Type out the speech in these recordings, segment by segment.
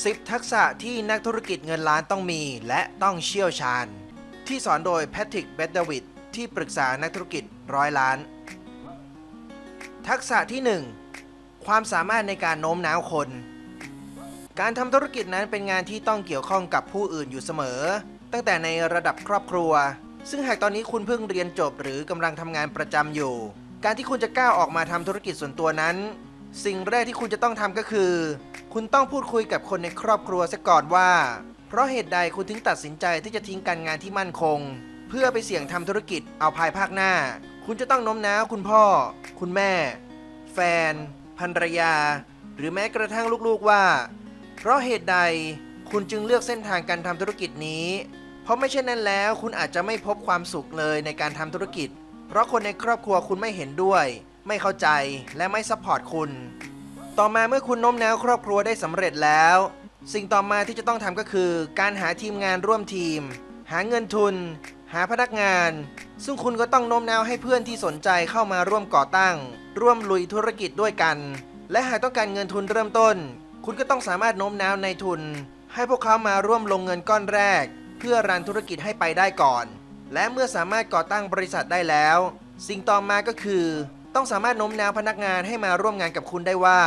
10 ทักษะที่นักธุรกิจเงินล้านต้องมีและต้องเชี่ยวชาญ ที่สอนโดยแพทริกเบดเดวิดที่ปรึกษานักธุรกิจร้อยล้าน ทักษะที่ 1 ความสามารถในการโน้มน้าวคน การทำธุรกิจนั้นเป็นงานที่ต้องเกี่ยวข้องกับผู้อื่นอยู่เสมอ ตั้งแต่ในระดับครอบครัว ซึ่งหากตอนนี้คุณเพิ่งเรียนจบหรือกำลังทำงานประจำอยู่ การที่คุณจะก้าวออกมาทำธุรกิจส่วนตัวนั้น สิ่งแรกที่คุณจะต้องทำก็คือ คุณต้องพูดคุยกับคนในครอบครัวซะก่อนว่า เพราะเหตุใดคุณถึงตัดสินใจที่จะทิ้งการงานที่มั่นคง เพื่อไปเสี่ยงทำธุรกิจเอาภายภาคหน้า คุณจะต้องโน้มน้าวคุณพ่อ คุณแม่ แฟนภรรยา หรือแม้กระทั่งลูกๆว่า เพราะเหตุใดคุณจึงเลือกเส้นทางการทำธุรกิจนี้ เพราะไม่เช่นนั้นแล้ว คุณอาจจะไม่พบความสุขเลยในการทำธุรกิจ เพราะคนในครอบครัวคุณไม่เห็นด้วย ไม่เข้าใจและไม่ซัพพอร์ตคุณ ต่อมาเมื่อคุณโน้มน้าวครอบครัวได้สำเร็จแล้ว สิ่งต่อมาที่จะต้องทำก็คือ การหาทีมงานร่วมทีม หาเงินทุน หาพนักงาน ซึ่งคุณก็ต้องโน้มน้าวให้เพื่อนที่สนใจเข้ามาร่วมก่อตั้ง ร่วมลุยธุรกิจด้วยกัน และหากต้องการเงินทุนเริ่มต้น คุณก็ต้องสามารถโน้มน้าวในทุน ให้พวกเขามาร่วมลงเงินก้อนแรก เพื่อรันธุรกิจให้ไปได้ก่อน และเมื่อสามารถก่อตั้งบริษัทได้แล้ว สิ่งต่อมาก็คือ ต้องสามารถโน้มน้าวพนักงานให้มาร่วมงานกับคุณได้ว่า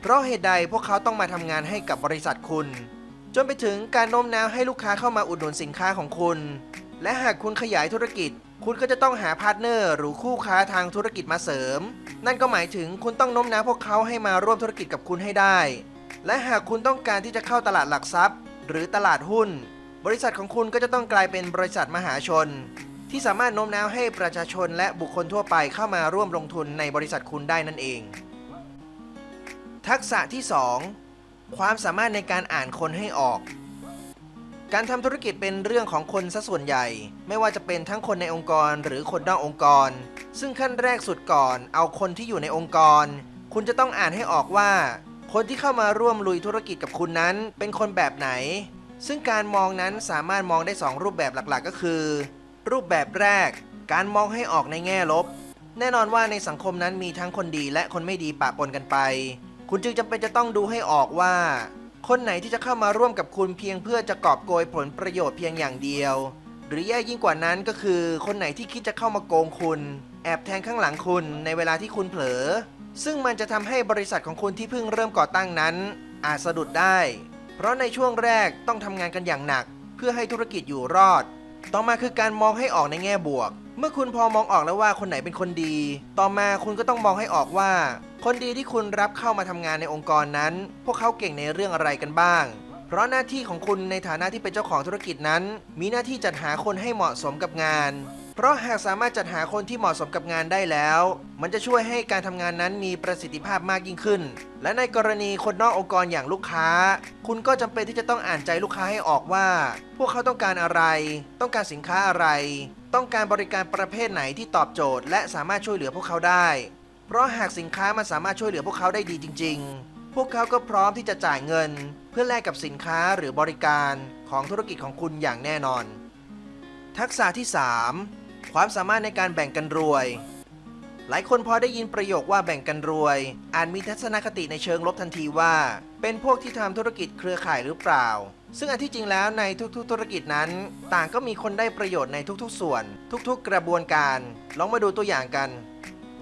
เพราะเหตุใดพวกเขาต้องมาทำงานให้กับบริษัทคุณ จนไปถึงการโน้มน้าวให้ลูกค้าเข้ามาอุดหนุนสินค้าของคุณ และหากคุณขยายธุรกิจ คุณก็จะต้องหาพาร์ทเนอร์หรือคู่ค้าทางธุรกิจมาเสริม นั่นก็หมายถึงคุณต้องโน้มน้าวพวกเขาให้มาร่วมธุรกิจกับคุณให้ได้ และหากคุณต้องการที่จะเข้าตลาดหลักทรัพย์ หรือตลาดหุ้น บริษัทของคุณก็จะต้องกลายเป็นบริษัทมหาชน ที่สามารถโน้มน้าวให้ประชาชนและบุคคลทั่วไปเข้ามาร่วมลงทุนในบริษัทคุณได้นั่นเอง ทักษะที่ 2 ความสามารถในการอ่านคนให้ออก การทำธุรกิจเป็นเรื่องของคนซะส่วนใหญ่ ไม่ว่าจะเป็นทั้งคนในองค์กรหรือคนนอกองค์กร ซึ่งขั้นแรกสุดก่อน เอาคนที่อยู่ในองค์กร คุณจะต้องอ่านให้ออกว่า คนที่เข้ามาร่วมลุยธุรกิจกับคุณนั้น เป็นคนแบบไหน ซึ่งการมองนั้นสามารถมองได้ 2 รูปแบบหลักๆ ก็คือ รูปแบบแรก การมองให้ออกในแง่ลบ แน่นอนว่าในสังคมนั้นมีทั้งคนดีและคนไม่ดีปะปนกันไป คุณจึงจำเป็นจะต้องดูให้ออกว่า คนไหนที่จะเข้ามาร่วมกับคุณเพียงเพื่อจะกอบโกยผลประโยชน์เพียงอย่างเดียว หรือแย่ยิ่งกว่านั้นก็คือ คนไหนที่คิดจะเข้ามาโกงคุณ แอบแทงข้างหลังคุณในเวลาที่คุณเผลอ ซึ่งมันจะทำให้บริษัทของคุณที่เพิ่งเริ่มก่อตั้งนั้น อาจสะดุดได้ เพราะในช่วงแรกต้องทำงานกันอย่างหนัก เพื่อให้ธุรกิจอยู่รอด ต่อมาคือการมองให้ออกในแง่บวก เมื่อคุณพอมองออกแล้วว่าคนไหนเป็นคนดี ต่อมาคุณก็ต้องมองให้ออกว่า คนดีที่คุณรับเข้ามาทำงานในองค์กรนั้น พวกเขาเก่งในเรื่องอะไรกันบ้าง เพราะหน้าที่ของคุณในฐานะที่เป็นเจ้าของธุรกิจนั้น มีหน้าที่จัดหาคนให้เหมาะสมกับงาน เพราะหากสามารถจัดหาคนที่เหมาะสมกับงานได้แล้ว มันจะช่วยให้การทำงานนั้นมีประสิทธิภาพมากยิ่งขึ้น และในกรณีคนนอกองค์กรอย่างลูกค้า คุณก็จำเป็นที่จะต้องอ่านใจลูกค้าให้ออกว่า พวกเขาต้องการอะไร ต้องการสินค้าอะไร ต้องการบริการประเภทไหนที่ตอบโจทย์ และสามารถช่วยเหลือพวกเขาได้ เพราะหากสินค้ามันสามารถช่วยเหลือพวกเขาได้ดีจริง ๆ พวกเขาก็พร้อมที่จะจ่ายเงิน เพื่อแลกกับสินค้าหรือบริการของธุรกิจของคุณอย่างแน่นอน ทักษะที่ 3 ความสามารถในการแบ่งกันรวย หลายคนพอได้ยินประโยคว่าแบ่งกันรวย อาจมีทัศนคติในเชิงลบทันทีว่า เป็นพวกที่ทำธุรกิจเครือข่ายหรือเปล่า ซึ่งอันที่จริงแล้วในทุกๆ ธุรกิจนั้น ต่างก็มีคนได้ประโยชน์ในทุกๆ ส่วน ทุกๆ กระบวนการ ลองมาดูตัวอย่างกัน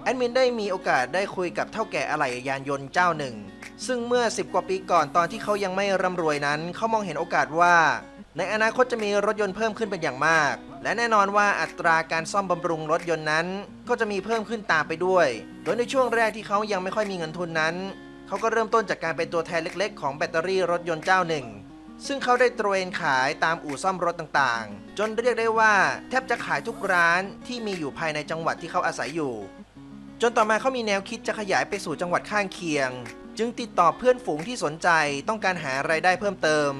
แอดมินได้มีโอกาสได้คุยกับเท่าแก่อะไหล่ยานยนต์เจ้าหนึ่ง ซึ่งเมื่อ 10 กว่าปีก่อนตอนที่เขายังไม่ร่ำรวยนั้น เขามองเห็นโอกาสว่า ในอนาคตจะมีรถยนต์เพิ่มขึ้นเป็นอย่างมาก และแน่นอนว่าอัตราการซ่อมบำรุงรถยนต์นั้น ก็จะมีเพิ่มขึ้นตามไปด้วย โดยในช่วงแรกที่เขายังไม่ค่อยมีเงินทุนนั้น เขาก็เริ่มต้นจากการเป็นตัวแทนเล็ก ๆ ของแบตเตอรี่รถยนต์เจ้าหนึ่ง ซึ่งเขาได้ตระเวนขายตามอู่ซ่อมรถต่างๆ จนเรียกได้ว่า แทบจะขายทุกร้านที่มีอยู่ภายในจังหวัดที่เขาอาศัยอยู่ จนต่อมาเขามีแนวคิดจะขยายไปสู่จังหวัดข้างเคียง จึงติดต่อเพื่อนฝูงที่สนใจต้องการหารายได้เพิ่มเติม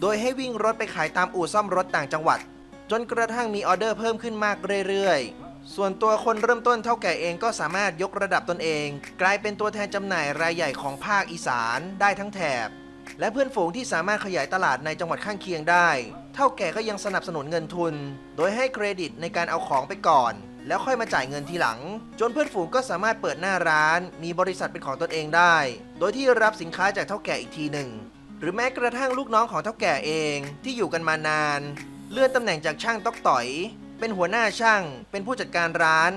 โดยให้วิ่งรถไปขายตามอู่ซ่อมรถต่างจังหวัด จนกระทั่งมีออเดอร์เพิ่มขึ้นมากเรื่อยๆ ส่วนตัวคนเริ่มต้นเท่าแก่เองก็สามารถยกระดับตนเอง กลายเป็นตัวแทนจำหน่ายรายใหญ่ของภาคอีสานได้ทั้งแถบ และเพื่อนฝูงที่สามารถขยายตลาดในจังหวัดข้างเคียงได้ เท่าแก่ก็ยังสนับสนุนเงินทุน โดยให้เครดิตในการเอาของไปก่อน แล้วค่อยมาจ่ายเงินทีหลัง จนเพื่อนฝูงก็สามารถเปิดหน้าร้าน มีบริษัทเป็นของตนเองได้ โดยที่รับสินค้าจากเท่าแก่อีกทีหนึ่งหรือแม้กระทั่งลูกน้องของเท่าแก่เองที่อยู่กันมานาน เลื่อนตำแหน่งจากช่างต๊อกต่อย เป็นหัวหน้าช่าง เป็นผู้จัดการร้าน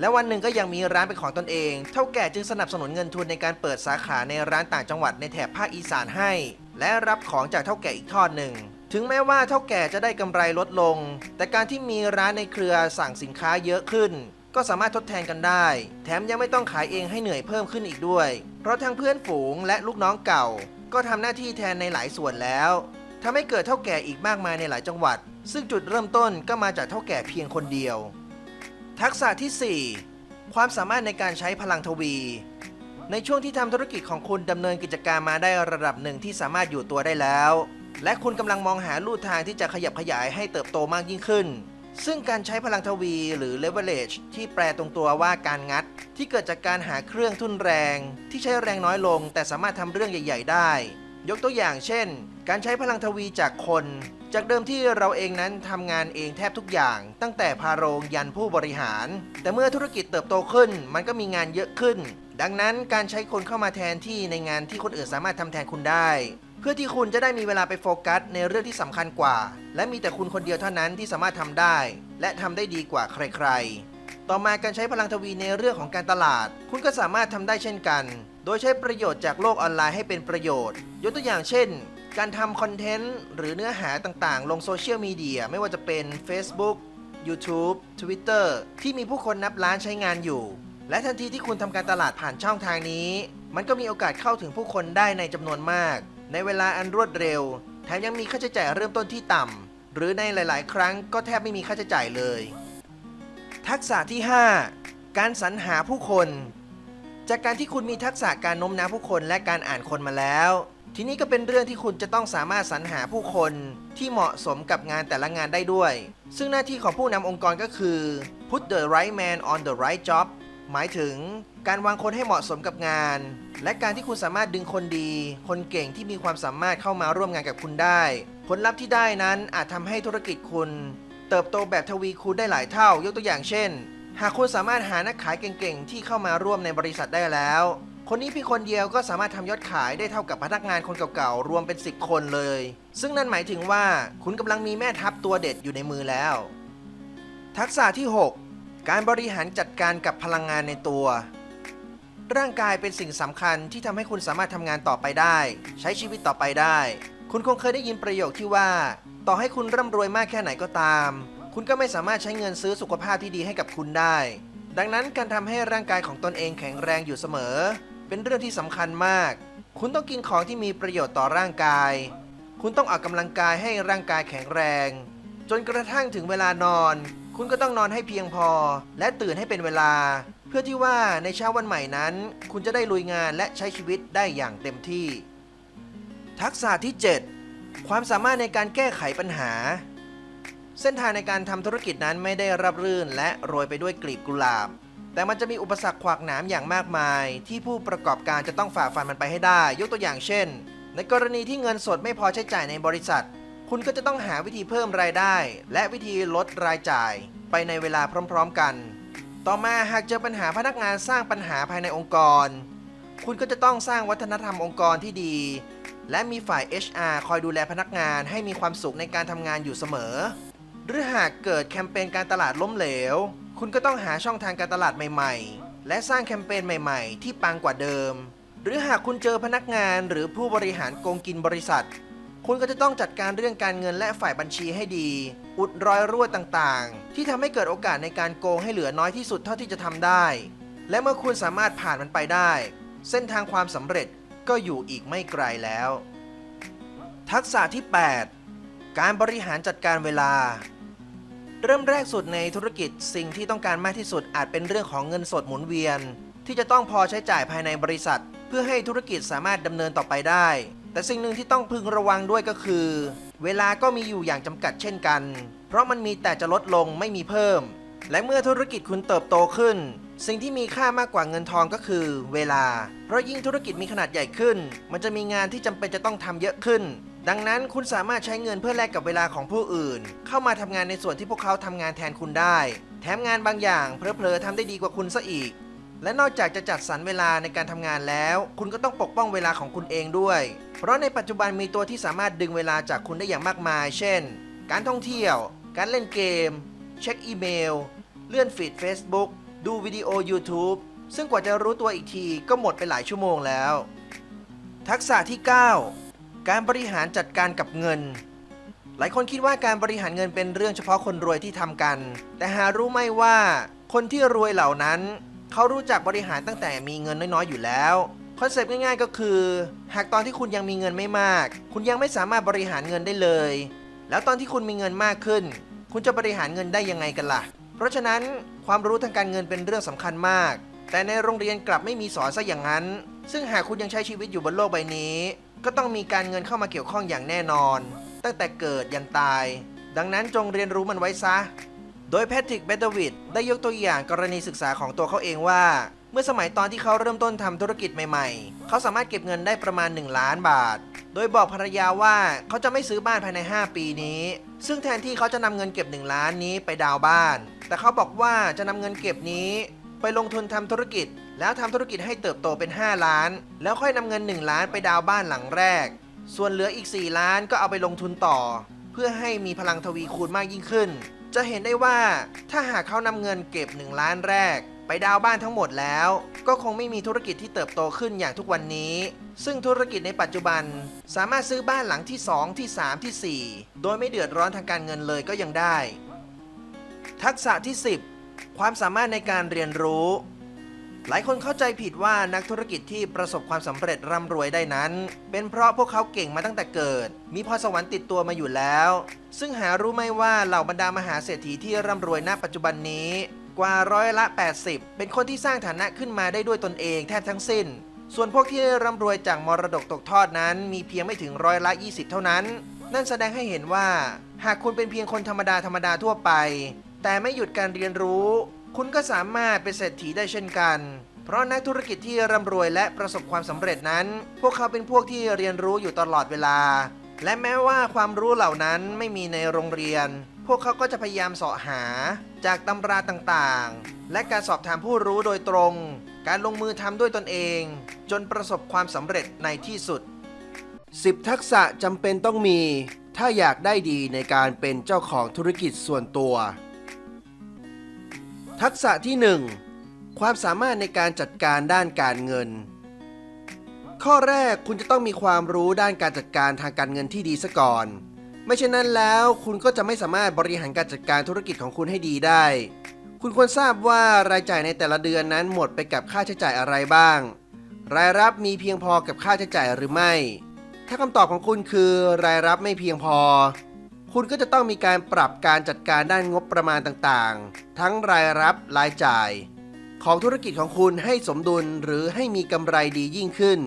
และวันหนึ่งก็ยังมีร้านเป็นของตนเอง เท่าแก่จึงสนับสนุนเงินทุนในการเปิดสาขาในร้านต่างจังหวัดในแถบภาคอีสานให้ และรับของจากเท่าแก่อีกทอดหนึ่ง ถึงแม้ว่าเท่าแก่จะได้กำไรลดลง แต่การที่มีร้านในเครือสั่งสินค้าเยอะขึ้นก็สามารถทดแทนกันได้ แถมยังไม่ต้องขายเองให้เหนื่อยเพิ่มขึ้นอีกด้วย เพราะทั้งเพื่อนฝูงและลูกน้องเก่า ก็ทำหน้าที่แทนในหลายส่วนแล้วทำให้เกิดเท่าแก่อีกมากมายในหลายจังหวัด ซึ่งจุดเริ่มต้นก็มาจากเท่าแก่เพียงคนเดียว ทักษะที่ 4 ความสามารถในการใช้พลังทวี ในช่วงที่ทำธุรกิจของคุณดำเนินกิจการมาได้ระดับหนึ่งที่สามารถอยู่ตัวได้แล้ว และคุณกำลังมองหาลู่ทางที่จะขยับขยายให้เติบโตมากยิ่งขึ้น ซึ่งการใช้พลังทวีหรือ leverage ที่แปลตรงตัวว่าการงัด ที่เกิดจากการหาเครื่องทุนแรง ที่ใช้แรงน้อยลง แต่สามารถทำเรื่องใหญ่ ๆ ได้ ยกตัวอย่างเช่น การใช้พลังทวีจากคน จากเดิมที่เราเองนั้นทำงานเองแทบทุกอย่าง ตั้งแต่พาโรงยันผู้บริหาร แต่เมื่อธุรกิจเติบโตขึ้น มันก็มีงานเยอะขึ้น ดังนั้นการใช้คนเข้ามาแทนที่ในงานที่คนอื่นสามารถทำแทนคุณได้ เพื่อที่คุณจะได้มีเวลาไปโฟกัสในเรื่องที่สำคัญกว่า และมีแต่คุณคนเดียวเท่านั้นที่สามารถทำได้ และทำได้ดีกว่าใคร ๆ ต่อมาการใช้พลังทวีในเรื่องของการตลาด คุณก็สามารถทำได้เช่นกัน โดยใช้ประโยชน์จากโลกออนไลน์ให้เป็นประโยชน์ ยกตัวอย่างเช่น การทำคอนเทนต์ หรือเนื้อหาต่างๆ ลงโซเชียลมีเดียไม่ว่าจะเป็น Facebook YouTube Twitter ที่มีผู้คนนับล้านใช้งานอยู่ และทันทีที่คุณทำการตลาดผ่านช่องทางนี้ มันก็มีโอกาสเข้าถึงผู้คนได้ในจำนวนมาก ในเวลาอันรวดเร็ว แถมยังมีค่าใช้จ่ายเริ่มต้นที่ต่ำหรือในหลาย ๆ ครั้งก็แทบไม่มีค่าใช้จ่ายเลย ทักษะที่ 5 การสรรหาผู้คน จากการที่คุณมีทักษะการโน้มน้าวผู้คนและการอ่านคนมาแล้ว ทีนี้ก็เป็นเรื่องที่คุณจะต้องสามารถสรรหาผู้คนที่เหมาะสมกับงานแต่ละงานได้ด้วย ซึ่งหน้าที่ของผู้นำองค์กรก็คือ put the right man on the right job หมายถึงการวางคนให้เหมาะสมกับงาน และการที่คุณสามารถดึงคนดี คนเก่งที่มีความสามารถเข้ามาร่วมงานกับคุณได้ ผลลัพธ์ที่ได้นั้นอาจทำให้ธุรกิจคุณ เติบโตแบบทวีคูณได้หลายเท่า ยกตัวอย่างเช่น หากคุณสามารถหานักขายเก่งๆ ที่เข้ามาร่วมในบริษัทได้แล้ว คนนี้เพียงคนเดียวก็สามารถทำยอดขายได้เท่ากับพนักงานคนเก่าๆ รวมเป็น 10 คนเลย ซึ่งนั่นหมายถึงว่าคุณกำลังมีแม่ทัพตัวเด็ดอยู่ในมือแล้ว ทักษะที่ 6 การบริหารจัดการกับพลังงานในตัว ร่างกายเป็นสิ่งสำคัญที่ทำให้คุณสามารถทำงานต่อไปได้ ใช้ชีวิตต่อไปได้ คุณคงเคยได้ยินประโยคที่ว่า ต่อให้คุณร่ำรวยมากแค่ไหนก็ตาม คุณก็ไม่สามารถใช้เงินซื้อสุขภาพที่ดีให้กับคุณได้ ดังนั้นการทำให้ร่างกายของตนเองแข็งแรงอยู่เสมอ เป็นเรื่องที่สำคัญมาก คุณต้องกินของที่มีประโยชน์ต่อร่างกาย คุณต้องออกกำลังกายให้ร่างกายแข็งแรง จนกระทั่งถึงเวลานอน คุณก็ต้องนอนให้เพียงพอ และตื่นให้เป็นเวลา เพื่อที่ว่าในเช้าวันใหม่นั้น คุณจะได้ลุยงานและใช้ชีวิตได้อย่างเต็มที่ ทักษะที่ 7 ความสามารถในการแก้ไขปัญหา เส้นทางในการทำธุรกิจนั้นไม่ได้รับรื่นและโรยไปด้วยกลีบกุหลาบ แต่มันจะมีอุปสรรคขวากหนามอย่างมากมาย ที่ผู้ประกอบการจะต้องฝ่าฟันมันไปให้ได้ ยกตัวอย่างเช่น ในกรณีที่เงินสดไม่พอใช้จ่ายในบริษัท คุณก็จะต้องหาวิธีเพิ่มรายได้ และวิธีลดรายจ่าย ไปในเวลาพร้อมๆกัน ต่อมาหากเจอปัญหาพนักงานสร้างปัญหาภายในองค์กร คุณก็จะต้องสร้างวัฒนธรรมองค์กรที่ดี และมีฝ่าย HR คอยดูแลพนักงานให้มีความสุขในการทำงานอยู่เสมอ หรือหากเกิดแคมเปญการตลาดล้มเหลว คุณก็ต้องหาช่องทางการตลาดใหม่ๆ และสร้างแคมเปญใหม่ๆ ที่ปังกว่าเดิม หรือหากคุณเจอพนักงานหรือผู้บริหารโกงกินบริษัท คุณก็จะต้องจัดการเรื่องการเงินและฝ่ายบัญชีให้ดี อุดรอยรั่วต่างๆ ที่ทำให้เกิดโอกาสในการโกงให้เหลือน้อยที่สุดเท่าที่จะทำได้ และเมื่อคุณสามารถผ่านมันไปได้ เส้นทางความสำเร็จก็อยู่อีกไม่ไกลแล้ว ทักษะที่ 8 การบริหารจัดการเวลา เริ่มแรกสุดในธุรกิจสิ่งที่ต้องการมากที่สุดอาจเป็นเรื่องของเงินสดหมุนเวียน ที่จะต้องพอใช้จ่ายภายในบริษัท เพื่อให้ธุรกิจสามารถดำเนินต่อไปได้ แต่สิ่งหนึ่งที่ต้องพึงระวังด้วยก็คือ เวลาก็มีอยู่อย่างจำกัดเช่นกัน เพราะมันมีแต่จะลดลงไม่มีเพิ่ม และเมื่อธุรกิจคุณเติบโตขึ้น สิ่งที่มีค่ามากกว่าเงินทองก็คือ เวลา เพราะยิ่งธุรกิจมีขนาดใหญ่ขึ้น มันจะมีงานที่จำเป็นจะต้องทำเยอะขึ้น ดังนั้นคุณสามารถใช้เงินเพื่อแลกกับเวลาของผู้อื่น เข้ามาทำงานในส่วนที่พวกเขาทำงานแทนคุณได้ แถมงานบางอย่างเพลอๆทำได้ดีกว่าคุณซะอีก และนอกจากจะจัดสรรเวลาในการทำงานแล้ว คุณก็ต้องปกป้องเวลาของคุณเองด้วย เพราะในปัจจุบันมีตัวที่สามารถดึงเวลาจากคุณได้อย่างมากมาย เช่น การท่องเที่ยว การเล่นเกม เช็คอีเมล เลื่อนฟีด Facebook ดูวิดีโอ YouTube ซึ่งกว่าจะรู้ตัวอีกทีก็หมดไปหลายชั่วโมงแล้ว ทักษะที่ 9 การบริหารจัดการกับเงิน หลายคนคิดว่าการบริหารเงินเป็นเรื่องเฉพาะคนรวยที่ทำกัน แต่หารู้ไหมว่าคนที่รวยเหล่านั้น เขารู้จักบริหารตั้งแต่มีเงินน้อยๆอยู่แล้วคอนเซปต์ง่ายๆก็คือ หากตอนที่คุณยังมีเงินไม่มาก คุณยังไม่สามารถบริหารเงินได้เลย แล้วตอนที่คุณมีเงินมากขึ้น คุณจะบริหารเงินได้ยังไงกันล่ะ เพราะฉะนั้นความรู้ทางการเงินเป็นเรื่องสำคัญมาก แต่ในโรงเรียนกลับไม่มีสอนซะอย่างนั้น ซึ่งหากคุณยังใช้ชีวิตอยู่บนโลกใบนี้ ก็ต้องมีการเงินเข้ามาเกี่ยวข้องอย่างแน่นอน ตั้งแต่เกิดยันตาย ดังนั้นจงเรียนรู้มันไว้ซะ โดยแพทริกเบตเตอร์วิดได้ยกตัวอย่างกรณีศึกษาของตัวเขาเองว่า เมื่อสมัยตอนที่เขาเริ่มต้นทำธุรกิจใหม่ๆ เขาสามารถเก็บเงินได้ประมาณ 1 ล้านบาท โดยบอกภรรยาว่าเขาจะไม่ซื้อบ้านภายใน 5 ปีนี้ ซึ่งแทนที่เขาจะนำเงินเก็บ 1 ล้านนี้ไปดาวน์บ้าน แต่เขาบอกว่าจะนำเงินเก็บนี้ ไปลงทุนทำธุรกิจ แล้วทำธุรกิจให้เติบโตเป็น 5 ล้าน แล้วค่อยนำเงิน 1 ล้านไปดาวบ้านหลังแรก ส่วนเหลืออีก 4 ล้านก็เอาไปลงทุนต่อ เพื่อให้มีพลังทวีคูณมากยิ่งขึ้น จะเห็นได้ว่าถ้าหากเขานำเงินเก็บ 1 ล้านแรก ไปดาวบ้านทั้งหมดแล้ว ก็คงไม่มีธุรกิจที่เติบโตขึ้นอย่างทุกวันนี้ ซึ่งธุรกิจในปัจจุบัน สามารถซื้อบ้านหลังที่ 2 ที่ 3 ที่ 4 โดยไม่เดือดร้อนทางการเงินเลยก็ยังได้ ทักษะที่ 10 ความสามารถในการเรียนรู้ หลายคนเข้าใจผิดว่านักธุรกิจที่ประสบความสำเร็จร่ำรวยได้นั้น เป็นเพราะพวกเขาเก่งมาตั้งแต่เกิด มีพรสวรรค์ติดตัวมาอยู่แล้ว ซึ่งหารู้ไหมว่าเหล่าบรรดามหาเศรษฐีที่ร่ำรวยณปัจจุบันนี้ กว่าร้อยละ 80 เป็นคนที่สร้างฐานะขึ้นมาได้ด้วยตนเองแทบทั้งสิ้น ส่วนพวกที่ร่ำรวยจากมรดกตกทอดนั้น มีเพียงไม่ถึงร้อยละ 20 เท่านั้น นั่นแสดงให้เห็นว่า หากคุณเป็นเพียงคนธรรมดาธรรมดาทั่วไป แต่ไม่หยุดการเรียนรู้ คุณก็สามารถเป็นเศรษฐีได้เช่นกัน เพราะนักธุรกิจที่ร่ำรวยและประสบความสำเร็จนั้น พวกเขาเป็นพวกที่เรียนรู้อยู่ตลอดเวลา และแม้ว่าความรู้เหล่านั้นไม่มีในโรงเรียน พวกเขาก็จะพยายามเสาะหาจากตำราต่างๆ และการสอบถามผู้รู้โดยตรง การลงมือทำด้วยตนเอง จนประสบความสำเร็จในที่สุด 10 ทักษะจำเป็นต้องมี ถ้าอยากได้ดีในการเป็นเจ้าของธุรกิจส่วนตัว ทักษะที่ 1 ความสามารถในการจัดการด้านการเงิน ข้อแรกคุณจะต้องมีความรู้ด้านการจัดการทางการเงินที่ดีซะก่อน ไม่เช่นนั้นแล้วคุณก็จะไม่สามารถบริหารการจัดการธุรกิจของคุณให้ดีได้ คุณควรทราบว่ารายจ่ายในแต่ละเดือนนั้นหมดไปกับค่าใช้จ่ายอะไรบ้าง รายรับมีเพียงพอกับค่าใช้จ่ายหรือไม่ ถ้าคำตอบของคุณคือรายรับไม่เพียงพอ คุณก็จะต้องมีการปรับการจัดการด้านงบประมาณต่างๆ ทั้งรายรับรายจ่าย ของธุรกิจของคุณให้สมดุลหรือให้มีกำไรดียิ่งขึ้น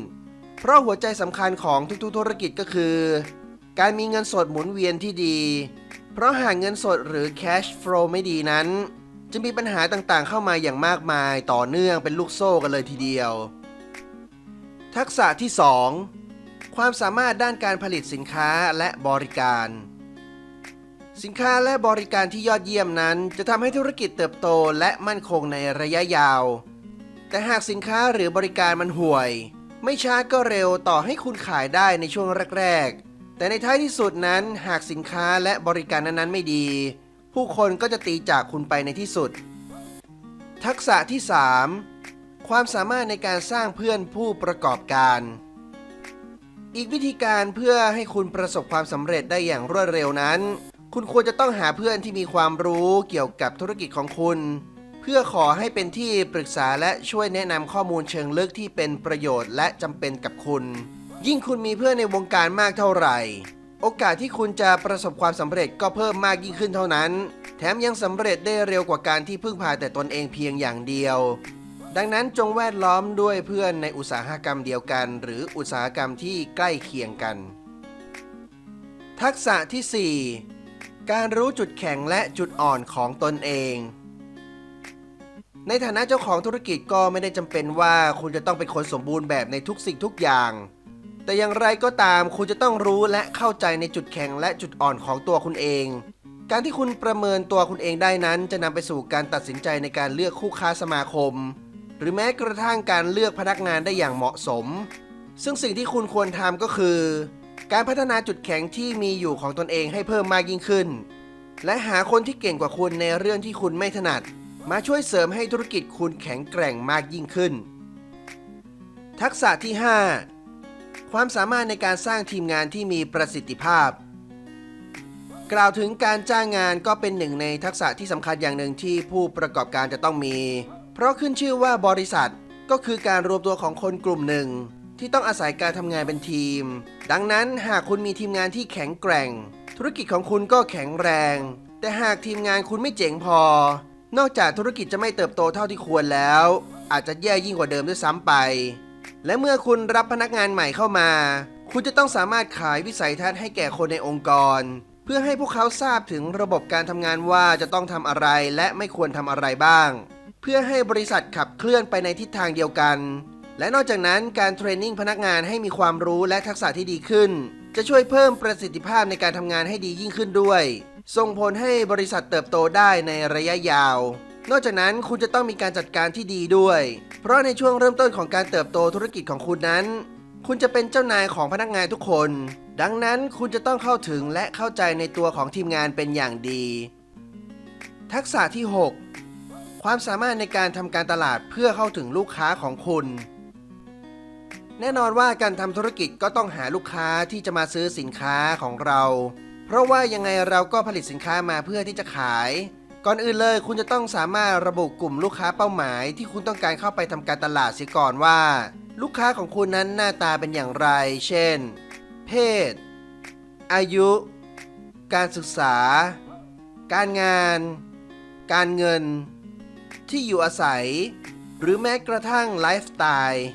เพราะหัวใจสำคัญของทุกๆธุรกิจก็คือ การมีเงินสดหมุนเวียนที่ดี เพราะหากเงินสดหรือ cash flow ไม่ดีนั้น จะมีปัญหาต่างๆ เข้ามาอย่างมากมายต่อเนื่องเป็นลูกโซ่กันเลยทีเดียว ทักษะที่ 2 ความสามารถด้านการผลิตสินค้าและบริการ สินค้าและบริการที่ยอดเยี่ยมนั้น จะทำให้ธุรกิจเติบโตและมั่นคงในระยะยาว แต่หากสินค้าหรือบริการมันห่วย ไม่ช้าก็เร็วต่อให้คุณขายได้ในช่วงแรกๆ แต่ในท้ายที่สุดนั้นหากสินค้าและบริการนั้นๆไม่ดี ผู้คนก็จะตีจากคุณไปในที่สุด ทักษะที่ 3 ความสามารถในการสร้างเพื่อนผู้ประกอบการ อีกวิธีการเพื่อให้คุณประสบความสำเร็จได้อย่างรวดเร็วนั้น คุณควรจะต้องหาเพื่อนที่มีความรู้เกี่ยวกับธุรกิจของคุณ เพื่อขอให้เป็นที่ปรึกษาและช่วยแนะนำข้อมูลเชิงลึกที่เป็นประโยชน์และจำเป็นกับคุณ ยิ่งคุณมีเพื่อนในวงการมากเท่าไหร่ โอกาสที่คุณจะประสบความสำเร็จก็เพิ่มมากยิ่งขึ้นเท่านั้น แถมยังสำเร็จได้เร็วกว่าการที่พึ่งพาแต่ตนเองเพียงอย่างเดียว ดังนั้นจงแวดล้อมด้วยเพื่อนในอุตสาหกรรมเดียวกัน หรืออุตสาหกรรมที่ใกล้เคียงกัน ทักษะที่ 4 การรู้จุดแข็งและจุดอ่อนของตนเอง ในฐานะเจ้าของธุรกิจก็ไม่ได้จำเป็นว่าคุณจะต้องเป็นคนสมบูรณ์แบบในทุกสิ่งทุกอย่าง แต่อย่างไรก็ตามคุณจะต้องรู้และเข้าใจในจุดแข็งและจุดอ่อนของตัวคุณเอง การที่คุณประเมินตัวคุณเองได้นั้น จะนำไปสู่การตัดสินใจในการเลือกคู่ค้าสมาคม หรือแม้กระทั่งการเลือกพนักงานได้อย่างเหมาะสม ซึ่งสิ่งที่คุณควรทำก็คือ การพัฒนาจุดแข็งที่มีอยู่ของตนเองให้เพิ่มมากยิ่งขึ้น และหาคนที่เก่งกว่าคุณในเรื่องที่คุณไม่ถนัด มาช่วยเสริมให้ธุรกิจคุณแข็งแกร่งมากยิ่งขึ้น ทักษะที่ 5 ความสามารถในการสร้างทีมงานที่มีประสิทธิภาพ กล่าวถึงการจ้างงานก็เป็นหนึ่งในทักษะที่สำคัญอย่างหนึ่งที่ผู้ประกอบการจะต้องมี เพราะขึ้นชื่อว่าบริษัทก็คือการรวมตัวของคนกลุ่มหนึ่ง ที่ต้องอาศัยการทำงานเป็นทีม ดังนั้นหากคุณมีทีมงานที่แข็งแกร่ง ธุรกิจของคุณก็แข็งแรง แต่หากทีมงานคุณไม่เจ๋งพอ นอกจากธุรกิจจะไม่เติบโตเท่าที่ควรแล้ว อาจจะแย่ยิ่งกว่าเดิมด้วยซ้ำไป และเมื่อคุณรับพนักงานใหม่เข้ามา คุณจะต้องสามารถขายวิสัยทัศน์ให้แก่คนในองค์กร เพื่อให้พวกเขาทราบถึงระบบการทำงานว่าจะต้องทำอะไรและไม่ควรทำอะไรบ้าง เพื่อให้บริษัทขับเคลื่อนไปในทิศทางเดียวกัน และนอกจากนั้นการเทรนนิ่งพนักงานให้มีความรู้และทักษะที่ดีขึ้น จะช่วยเพิ่มประสิทธิภาพในการทำงานให้ดียิ่งขึ้นด้วย ส่งผลให้บริษัทเติบโตได้ในระยะยาว นอกจากนั้นคุณจะต้องมีการจัดการที่ดีด้วย เพราะในช่วงเริ่มต้นของการเติบโตธุรกิจของคุณนั้น คุณจะเป็นเจ้านายของพนักงานทุกคน ดังนั้นคุณจะต้องเข้าถึงและเข้าใจในตัวของทีมงานเป็นอย่างดี ทักษะที่ 6 ความสามารถในการทำการตลาดเพื่อเข้าถึงลูกค้าของคุณ แน่นอนว่าการทำธุรกิจก็ต้องหาลูกค้าที่จะมาซื้อสินค้าของเรา เพราะว่ายังไงเราก็ผลิตสินค้ามาเพื่อที่จะขาย ก่อนอื่นเลยคุณจะต้องสามารถระบุกลุ่มลูกค้าเป้าหมาย ที่คุณต้องการเข้าไปทำการตลาดเสียก่อนว่า ลูกค้าของคุณนั้นหน้าตาเป็นอย่างไร เช่น เพศ อายุ การศึกษา การงาน การเงิน ที่อยู่อาศัย หรือแม้กระทั่งไลฟ์สไตล์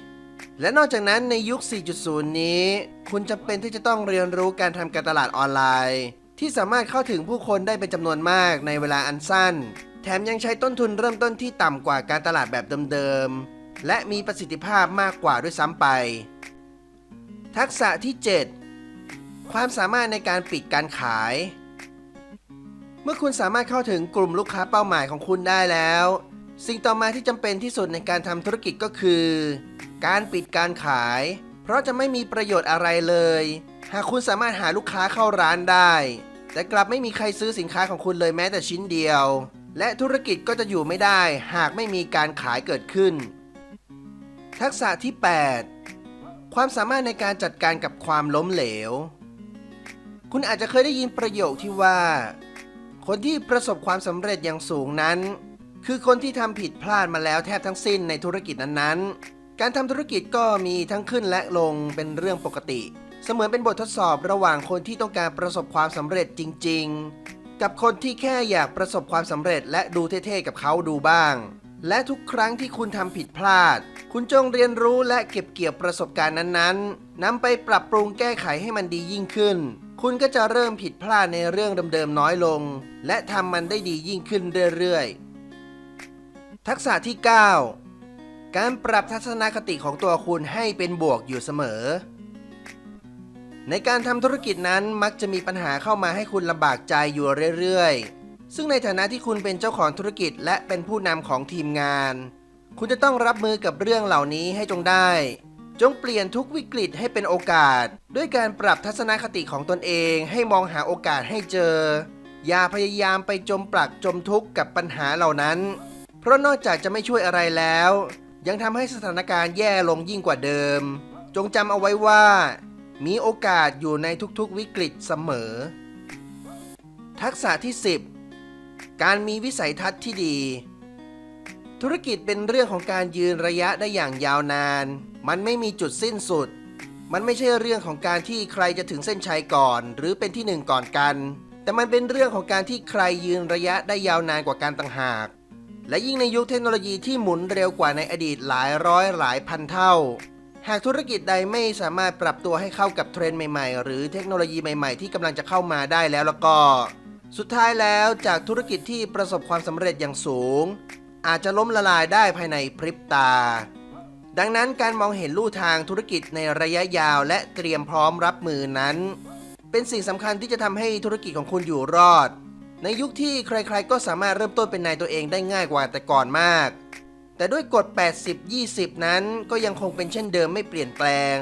และนอกจากนั้นในยุค 4.0 นี้ คุณจำเป็นที่จะต้องเรียนรู้การทำการตลาดออนไลน์ ที่สามารถเข้าถึงผู้คนได้เป็นจำนวนมากในเวลาอันสั้น แถมยังใช้ต้นทุนเริ่มต้นที่ต่ำกว่าการตลาดแบบเดิมๆ และมีประสิทธิภาพมากกว่าด้วยซ้ำไป ทักษะที่ 7 ความสามารถในการปิดการขาย เมื่อคุณสามารถเข้าถึงกลุ่มลูกค้าเป้าหมายของคุณได้แล้ว สิ่งต่อมาที่จำเป็นที่สุดในการทำธุรกิจก็คือ การปิดการขาย เพราะจะไม่มีประโยชน์อะไรเลย หากคุณสามารถหาลูกค้าเข้าร้านได้ แต่กลับไม่มีใครซื้อสินค้าของคุณเลยแม้แต่ชิ้นเดียว และธุรกิจก็จะอยู่ไม่ได้ หากไม่มีการขายเกิดขึ้น ทักษะที่ 8 ความสามารถในการจัดการกับความล้มเหลว คุณอาจจะเคยได้ยินประโยคที่ว่า คนที่ประสบความสำเร็จอย่างสูงนั้น คือคนที่ทำผิดพลาดมาแล้วแทบทั้งสิ้นในธุรกิจนั้นๆ การทำธุรกิจก็มีทั้งขึ้นและลงเป็นเรื่องปกติ เสมือนเป็นบททดสอบระหว่างคนที่ต้องการประสบความสำเร็จจริง ๆ กับคนที่แค่อยากประสบความสำเร็จและดูเท่ๆกับเขาดูบ้าง และทุกครั้งที่คุณทำผิดพลาด คุณจงเรียนรู้และเก็บเกี่ยวประสบการณ์นั้นๆนำไปปรับปรุงแก้ไขให้มันดียิ่งขึ้น คุณก็จะเริ่มผิดพลาดในเรื่องเดิมๆน้อยลง และทำมันได้ดียิ่งขึ้นเรื่อยๆทักษะที่ 9 การปรับทัศนคติของตัวคุณให้เป็นบวกอยู่เสมอ ในการทำธุรกิจนั้นมักจะมีปัญหาเข้ามาให้คุณลำบากใจอยู่เรื่อยๆ ซึ่งในฐานะที่คุณเป็นเจ้าของธุรกิจและเป็นผู้นำของทีมงาน คุณจะต้องรับมือกับเรื่องเหล่านี้ให้จงได้ จงเปลี่ยนทุกวิกฤตให้เป็นโอกาส ด้วยการปรับทัศนคติของตนเองให้มองหาโอกาสให้เจอ อย่าพยายามไปจมปลักจมทุกข์กับปัญหาเหล่านั้น เพราะนอกจากจะไม่ช่วยอะไรแล้ว ยังทำให้สถานการณ์แย่ลงยิ่งกว่าเดิม จงจำเอาไว้ว่า มีโอกาสอยู่ในทุกๆวิกฤตเสมอ ทักษะที่ 10 การมีวิสัยทัศน์ที่ดี ธุรกิจเป็นเรื่องของการยืนระยะได้อย่างยาวนาน มันไม่มีจุดสิ้นสุด มันไม่ใช่เรื่องของการที่ใครจะถึงเส้นชัยก่อน หรือเป็นที่หนึ่งก่อนกัน แต่มันเป็นเรื่องของการที่ใครยืนระยะได้ยาวนานกว่าการต่างหาก และยิ่งในยุคเทคโนโลยีที่หมุนเร็วกว่าในอดีตหลายร้อยหลายพันเท่า หากธุรกิจใดไม่สามารถปรับตัวให้เข้ากับเทรนด์ใหม่ๆ หรือเทคโนโลยีใหม่ๆ ที่กำลังจะเข้ามาได้แล้วแล้วก็ สุดท้ายแล้วจากธุรกิจที่ประสบความสำเร็จอย่างสูง อาจจะล้มละลายได้ภายในพริบตา ดังนั้นการมองเห็นลู่ทางธุรกิจในระยะยาวและเตรียมพร้อมรับมือนั้น เป็นสิ่งสำคัญที่จะทำให้ธุรกิจของคุณอยู่รอด ในยุคที่ใครๆ ก็สามารถเริ่มต้นเป็นนายตัวเองได้ง่ายกว่าแต่ก่อนมาก แต่ด้วยกฎ 80-20 นั้นก็ยังคงเป็นเช่นเดิมไม่เปลี่ยนแปลง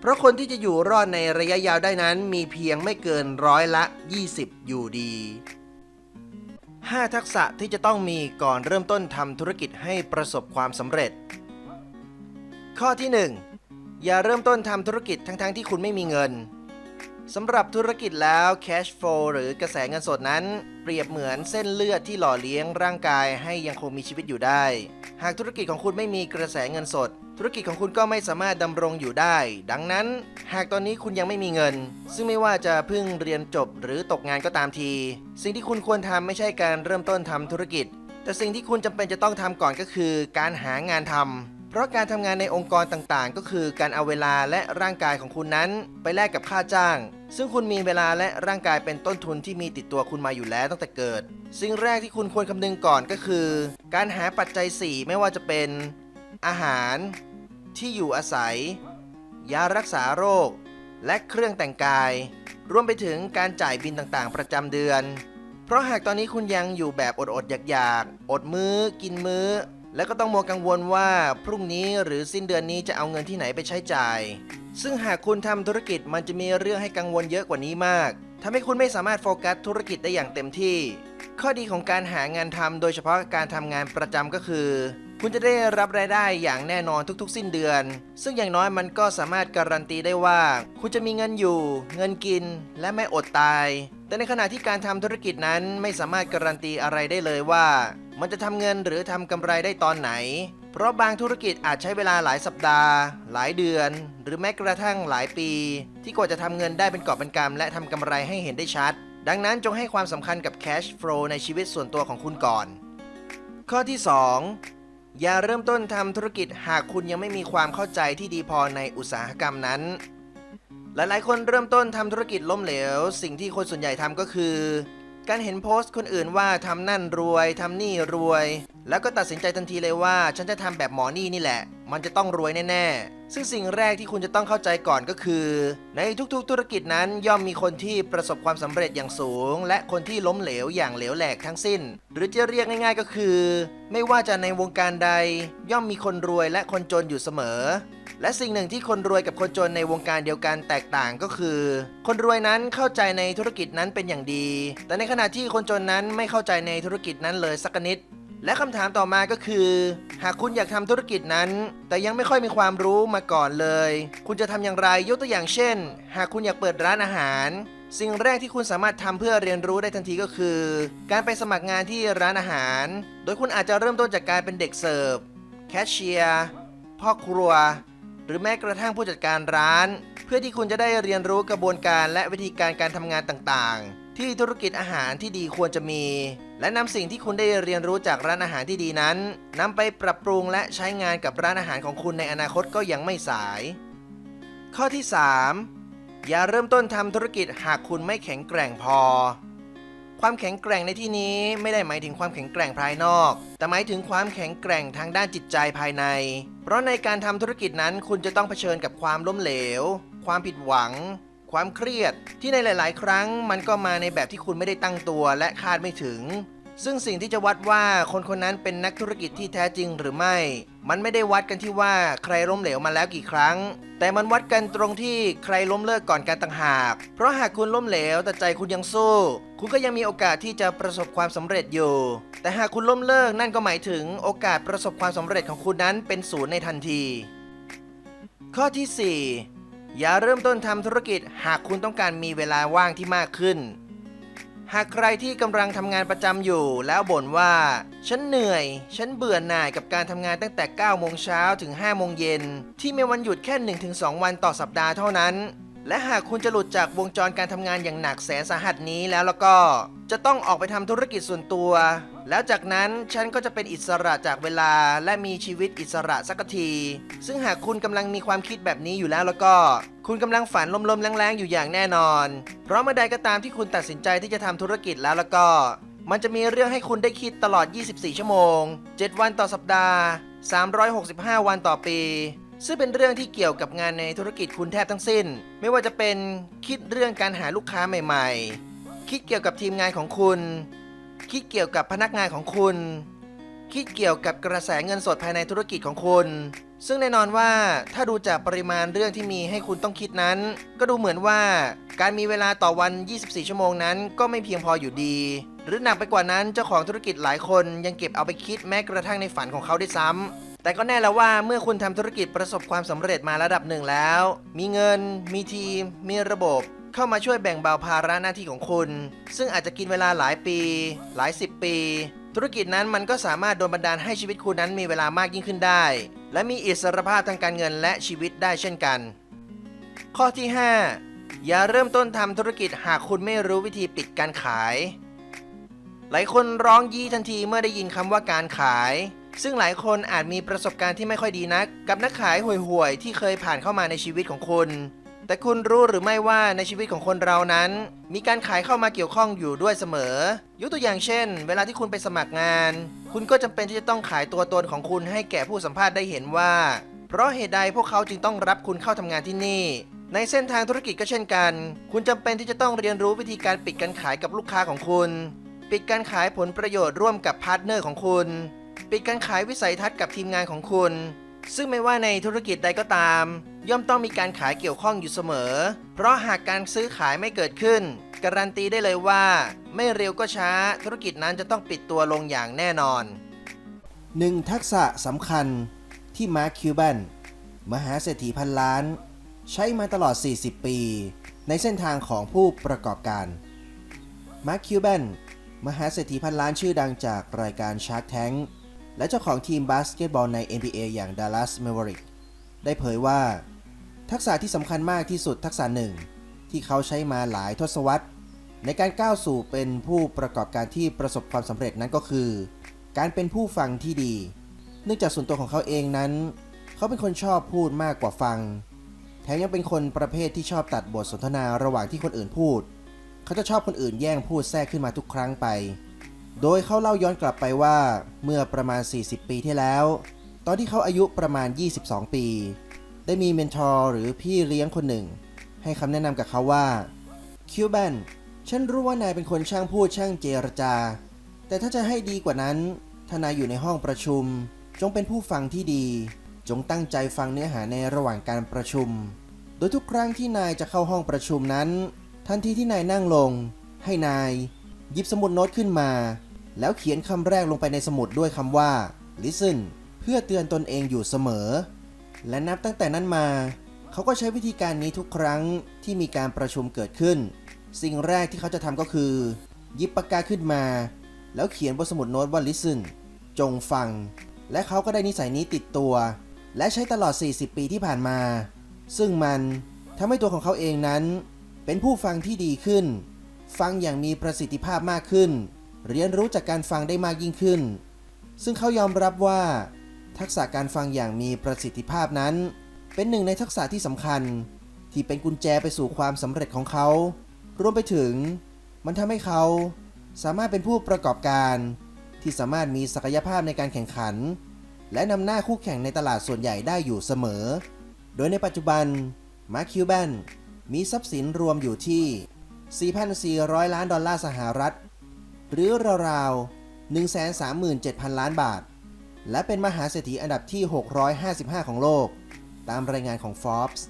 เพราะคนที่จะอยู่รอดในระยะยาวได้นั้นมีเพียงไม่เกินร้อยละ 20 อยู่ดี 5 ทักษะที่จะต้องมีก่อนเริ่มต้นทำธุรกิจให้ประสบความสำเร็จ ข้อที่ 1 อย่าเริ่มต้นทำธุรกิจทั้งๆทที่คุณไม่มีเงิน สำหรับธุรกิจแล้ว cash flow หรือกระแสเงินสดนั้น เปรียบเหมือนเส้นเลือดที่หล่อเลี้ยงร่างกายให้ยังคงมีชีวิตอยู่ได้ หากธุรกิจของคุณไม่มีกระแสเงินสด ธุรกิจของคุณก็ไม่สามารถดำรงอยู่ได้ ดังนั้น หากตอนนี้คุณยังไม่มีเงิน ซึ่งไม่ว่าจะเพิ่งเรียนจบหรือตกงานก็ตามที สิ่งที่คุณควรทำไม่ใช่การเริ่มต้นทำธุรกิจ แต่สิ่งที่คุณจำเป็นจะต้องทำก่อนก็คือ การหางานทำ เพราะการทำงานในองค์กรต่างๆ ก็คือการเอาเวลาและร่างกายของคุณนั้น ไปแลกกับค่าจ้าง ซึ่งคุณมีเวลาและร่างกายเป็นต้นทุนที่มีติดตัวคุณมาอยู่แล้วตั้งแต่เกิด สิ่งแรกที่คุณควรคำนึงก่อนก็คือ การหาปัจจัย 4 ไม่ว่าจะเป็น อาหาร ที่อยู่อาศัย ยารักษาโรค และเครื่องแต่งกาย รวมไปถึงการจ่ายบินต่างๆ ประจำเดือน เพราะหากตอนนี้คุณยังอยู่แบบอดๆอยากๆอดมื้อ กินมื้อ แล้วก็ต้องมัวกังวลว่าพรุ่งนี้หรือสิ้นเดือนนี้จะเอาเงินที่ไหนไปใช้จ่าย ซึ่งหากคุณทำธุรกิจมันจะมีเรื่องให้กังวลเยอะกว่านี้มากทำให้คุณไม่สามารถโฟกัสธุรกิจได้อย่างเต็มที่ ข้อดีของการหางานทำโดยเฉพาะการทำงานประจำก็คือ คุณจะได้รับรายได้อย่างแน่นอนทุกๆ สิ้นเดือน ซึ่งอย่างน้อยมันก็สามารถการันตีได้ว่า คุณจะมีเงินอยู่ เงินกิน และไม่อดตาย แต่ในขณะที่การทำธุรกิจนั้นไม่สามารถการันตีอะไรได้เลยว่า มันจะทำเงินหรือทำกำไรได้ตอนไหน เพราะบางธุรกิจอาจใช้เวลาหลายสัปดาห์ หลายเดือน หรือแม้กระทั่งหลายปี ที่กว่าจะทำเงินได้เป็นกอบเป็นกำและทำกำไรให้เห็นได้ชัด ดังนั้นจงให้ความสำคัญกับ cash flow ในชีวิตส่วนตัวของคุณก่อน ข้อที่ 2 อย่าเริ่มต้นทำธุรกิจหากคุณยังไม่มีความเข้าใจที่ดีพอในอุตสาหกรรมนั้น หลายๆ คนเริ่มต้นทำธุรกิจล้มเหลว สิ่งที่คนส่วนใหญ่ทำก็คือ การเห็นโพสต์คนอื่นว่าทำนั่นรวยทำนี่รวย แล้วก็ตัดสินใจทันทีเลยว่า ฉันจะทำแบบหมอนี่นี่แหละ มันจะต้องรวยแน่ๆ ซึ่งสิ่งแรกที่คุณจะต้องเข้าใจก่อนก็คือ ในทุกๆ ธุรกิจนั้นย่อมมีคนที่ประสบความสำเร็จอย่างสูง และคนที่ล้มเหลวอย่างเหลวแหลกทั้งสิ้น หรือจะเรียกง่ายๆก็คือ ไม่ว่าจะในวงการใด ย่อมมีคนรวยและคนจนอยู่เสมอ และสิ่งหนึ่งที่คนรวยกับคนจนในวงการเดียวกันแตกต่างก็คือ คนรวยนั้นเข้าใจในธุรกิจนั้นเป็นอย่างดี แต่ในขณะที่คนจนนั้นไม่เข้าใจในธุรกิจนั้นเลยสักนิด และคำถามต่อมาก็คือ หากคุณอยากทำธุรกิจนั้น แต่ยังไม่ค่อยมีความรู้มาก่อนเลย คุณจะทำอย่างไรยกตัวอย่างเช่น หากคุณอยากเปิดร้านอาหาร สิ่งแรกที่คุณสามารถทำเพื่อเรียนรู้ได้ทันทีก็คือ การไปสมัครงานที่ร้านอาหาร โดยคุณอาจจะเริ่มต้นจากการเป็นเด็กเสิร์ฟแคชเชียร์พ่อครัว หรือแม้กระทั่งผู้จัดการร้าน เพื่อที่คุณจะได้เรียนรู้กระบวนการและวิธีการการทำงานต่างๆ ที่ธุรกิจอาหารที่ดีควรจะมี และนำสิ่งที่คุณได้เรียนรู้จากร้านอาหารที่ดีนั้นนำไปปรับปรุงและใช้งานกับร้านอาหารของคุณในอนาคตก็ยังไม่สาย ข้อที่ 3 อย่าเริ่มต้นทำธุรกิจหากคุณไม่แข็งแกร่งพอ ความแข็งแกร่งในที่นี้ไม่ได้หมายถึงความแข็งแกร่งภายนอก แต่หมายถึงความแข็งแกร่งทางด้านจิตใจภายใน เพราะในการทำธุรกิจนั้นคุณจะต้องเผชิญกับความล้มเหลว ความผิดหวัง ความเครียดที่ในหลาย ๆ ครั้งมันก็มาในแบบที่คุณไม่ได้ตั้งตัวและคาดไม่ถึง ซึ่งสิ่งที่จะวัดว่าคนคนนั้นเป็นนักธุรกิจที่แท้จริงหรือไม่ มันไม่ได้วัดกันที่ว่าใครล้มเหลวมาแล้วกี่ครั้ง แต่มันวัดกันตรงที่ใครล้มเลิกก่อนการต่างหาก เพราะหากคุณล้มเหลวแต่ใจคุณยังสู้ คุณก็ยังมีโอกาสที่จะประสบความสำเร็จอยู่ แต่หากคุณล้มเลิกนั่นก็หมายถึงโอกาสประสบความสำเร็จของคุณนั้นเป็นศูนย์ในทันที ข้อที่ 4 อย่าเริ่มต้นทำธุรกิจหากคุณต้องการมีเวลาว่างที่มากขึ้น หากใครที่กำลังทำงานประจำอยู่ แล้วบ่นว่า ฉันเหนื่อย ฉันเบื่อหน่ายกับการทำงานตั้งแต่ 9 โมงเช้าถึง 5 โมงเย็น ที่มีวันหยุดแค่ 1-2 วันต่อสัปดาห์เท่านั้น และหากคุณจะหลุดจากวงจรการทำงานอย่างหนักแสนสาหัสนี้แล้วแล้วก็ จะต้องออกไปทำธุรกิจส่วนตัว แล้วจากนั้นฉันก็จะเป็นอิสระจากเวลาและมีชีวิตอิสระสักที ซึ่งหากคุณกำลังมีความคิดแบบนี้อยู่แล้วแล้วก็ คุณกำลังฝันลมๆแรงๆอยู่อย่างแน่นอน เพราะเมื่อใดก็ตามที่คุณตัดสินใจที่จะทำธุรกิจแล้วแล้วก็ มันจะมีเรื่องให้คุณได้คิดตลอด 24 ชั่วโมง 7 วันต่อสัปดาห์ 365 วันต่อปี ซึ่งเป็นเรื่องที่เกี่ยวกับงานในธุรกิจคุณแทบทั้งสิ้น ไม่ว่าจะเป็นคิดเรื่องการหาลูกค้าใหม่ ๆ คิดเกี่ยวกับทีมงานของคุณ คิดเกี่ยวกับพนักงานของคุณ คิดเกี่ยวกับกระแสเงินสดภายในธุรกิจของคุณ ซึ่งแน่นอนว่าถ้าดูจากปริมาณเรื่องที่มีให้คุณต้องคิดนั้น ก็ดูเหมือนว่าการมีเวลาต่อวัน 24 ชั่วโมงนั้น ก็ไม่เพียงพออยู่ดี หรือหนักไปกว่านั้นเจ้าของธุรกิจหลายคนยังเก็บเอาไปคิดแม้กระทั่งในฝันของเขาด้วยซ้ำแต่ก็แน่แล้วว่าเมื่อคุณทำธุรกิจประสบความสำเร็จมาระดับหนึ่งแล้ว มีเงิน มีทีม มีระบบ เข้ามาช่วยแบ่งเบาภาระหน้าที่ของคุณ ซึ่งอาจจะกินเวลาหลายปี หลายสิบปี ธุรกิจนั้นมันก็สามารถโดนบันดาลให้ชีวิตคุณนั้นมีเวลามากยิ่งขึ้นได้ และมีอิสรภาพทางการเงินและชีวิตได้เช่นกัน ข้อที่ 5 อย่าเริ่มต้นทำธุรกิจหากคุณไม่รู้วิธีปิดการขาย หลายคนร้องยี่ทันทีเมื่อได้ยินคำว่าการขายซึ่งหลายคนอาจมีประสบการณ์ที่ไม่ค่อยดีนัก กับนักขายห่วยๆที่เคยผ่านเข้ามาในชีวิตของคุณ แต่คุณรู้หรือไม่ว่าในชีวิตของคนเรานั้น มีการขายเข้ามาเกี่ยวข้องอยู่ด้วยเสมอยกตัวอย่างเช่น เวลาที่คุณไปสมัครงาน คุณก็จำเป็นที่จะต้องขายตัวตนของคุณให้แก่ผู้สัมภาษณ์ได้เห็นว่า เพราะเหตุใดพวกเขาจึงต้องรับคุณเข้าทำงานที่นี่ ในเส้นทางธุรกิจก็เช่นกัน คุณจำเป็นที่จะต้องเรียนรู้วิธีการปิดการขายกับลูกค้าของคุณ ปิดการขายผลประโยชน์ร่วมกับพาร์ทเนอร์ของคุณ ปิดการขายวิสัยทัศน์กับทีมงานของคุณ ซึ่งไม่ว่าในธุรกิจใดก็ตาม ย่อมต้องมีการขายเกี่ยวข้องอยู่เสมอ เพราะหากการซื้อขายไม่เกิดขึ้น การันตีได้เลยว่า ไม่เร็วก็ช้า ธุรกิจนั้นจะต้องปิดตัวลงอย่างแน่นอน 1. ทักษะสำคัญที่มาร์คคิวบันมหาเศรษฐีพันล้าน ใช้มาตลอด 40 ปี ในเส้นทางของผู้ประกอบการมาร์คคิวแบนมหาเศรษฐีพันล้านชื่อดังจากรายการ Shark Tank และเจ้าของทีมบาสเกตบอลใน NBA อย่าง Dallas Mavericks ได้เผยว่า ทักษะที่สำคัญมากที่สุดทักษะหนึ่ง ที่เขาใช้มาหลายทศวรรษ ในการก้าวสู่เป็นผู้ประกอบการที่ประสบความสำเร็จนั้นก็คือ การเป็นผู้ฟังที่ดี เนื่องจากส่วนตัวของเขาเองนั้น เขาเป็นคนชอบพูดมากกว่าฟัง แถมยังเป็นคนประเภทที่ชอบตัดบทสนทนาระหว่างที่คนอื่นพูด เขาจะชอบคนอื่นแย่งพูดแทรกขึ้นมาทุกครั้งไป โดยเขาเล่าย้อนกลับไปว่าเมื่อประมาณ 40 ปีที่แล้ว ตอนที่เขาอายุประมาณ 22 ปี ได้มีเมนทอร์หรือพี่เลี้ยงคนหนึ่ง ให้คำแนะนำกับเขาว่าคิวแบนฉันรู้ว่านายเป็นคนช่างพูดช่างเจรจา แต่ถ้าจะให้ดีกว่านั้น ถ้านายอยู่ในห้องประชุม จงเป็นผู้ฟังที่ดี จงตั้งใจฟังเนื้อหาในระหว่างการประชุม โดยทุกครั้งที่นายจะเข้าห้องประชุมนั้น ทันทีที่นายนั่งลง ให้นาย หยิบสมุดโน้ตขึ้นมา แล้วเขียนคำแรกลงไปในสมุดด้วยคำว่า listen เพื่อเตือนตนเองอยู่เสมอ และนับตั้งแต่นั้นมา เขาก็ใช้วิธีการนี้ทุกครั้งที่มีการประชุมเกิดขึ้น สิ่งแรกที่เขาจะทำก็คือ ยิบปากกาขึ้นมา แล้วเขียนบนสมุดโน้ตว่า listen จงฟัง และเขาก็ได้นิสัยนี้ติดตัว และใช้ตลอด 40 ปีที่ผ่านมา ซึ่งมันทำให้ตัวของเขาเองนั้น เป็นผู้ฟังที่ดีขึ้น ฟังอย่างมีประสิทธิภาพมากขึ้น เรียนรู้จากการฟังได้มากยิ่งขึ้น ซึ่งเขายอมรับว่า ทักษะการฟังอย่างมีประสิทธิภาพนั้น เป็นหนึ่งในทักษะที่สำคัญ ที่เป็นกุญแจไปสู่ความสำเร็จของเขา รวมไปถึง มันทำให้เขาสามารถเป็นผู้ประกอบการที่สามารถมีศักยภาพในการแข่งขัน และนำหน้าคู่แข่งในตลาดส่วนใหญ่ได้อยู่เสมอ โดยในปัจจุบัน มาร์คคิวแบนมีทรัพย์สินรวมอยู่ที่ 4,400 ล้านดอลลาร์สหรัฐ หรือราวๆ 137,000 ล้านบาท และเป็นมหาเศรษฐีอันดับที่ 655 ของโลก ตามรายงานของ Forbes